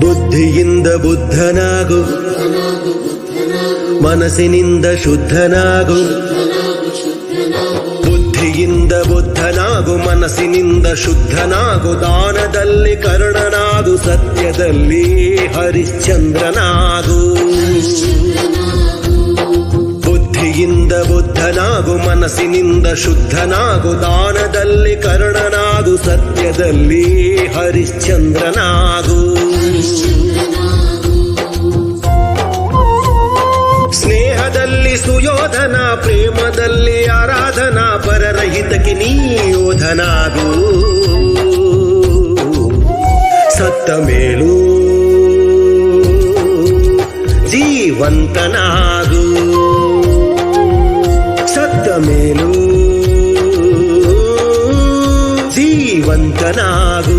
ಬುದ್ಧಿಯಿಂದ ಬುದ್ಧನಾಗು. ಮನಸ್ಸಿನಿಂದ ಶುದ್ಧನಾಗು. ಬುದ್ಧಿಯಿಂದ ಬುದ್ಧನಾಗು, ಮನಸ್ಸಿನಿಂದ ಶುದ್ಧನಾಗು. ದಾನದಲ್ಲಿ ಕರ್ಣನಾಗು, ಸತ್ಯದಲ್ಲಿ ಹರಿಶ್ಚಂದ್ರನಾಗು. ಬುದ್ಧಿಯಿಂದ ಬುದ್ಧನಾಗು, ಮನಸ್ಸಿನಿಂದ ಶುದ್ಧನಾಗು. ದಾನದಲ್ಲಿ ಕರ್ಣನಾಗು, ಸತ್ಯದಲ್ಲಿ ಹರಿಶ್ಚಂದ್ರನಾಗು. ಸಾಧನ ಪ್ರೇಮದಲ್ಲಿ ಆರಾಧನಾ ಪರರಹಿತಕ್ಕೆ ನೀಯೋಧನಾಗು ಸತ್ತ ಮೇಲೂ ಜೀವಂತನಾಗು ಸತ್ತ ಮೇಲೂ ಜೀವಂತನಾಗೂ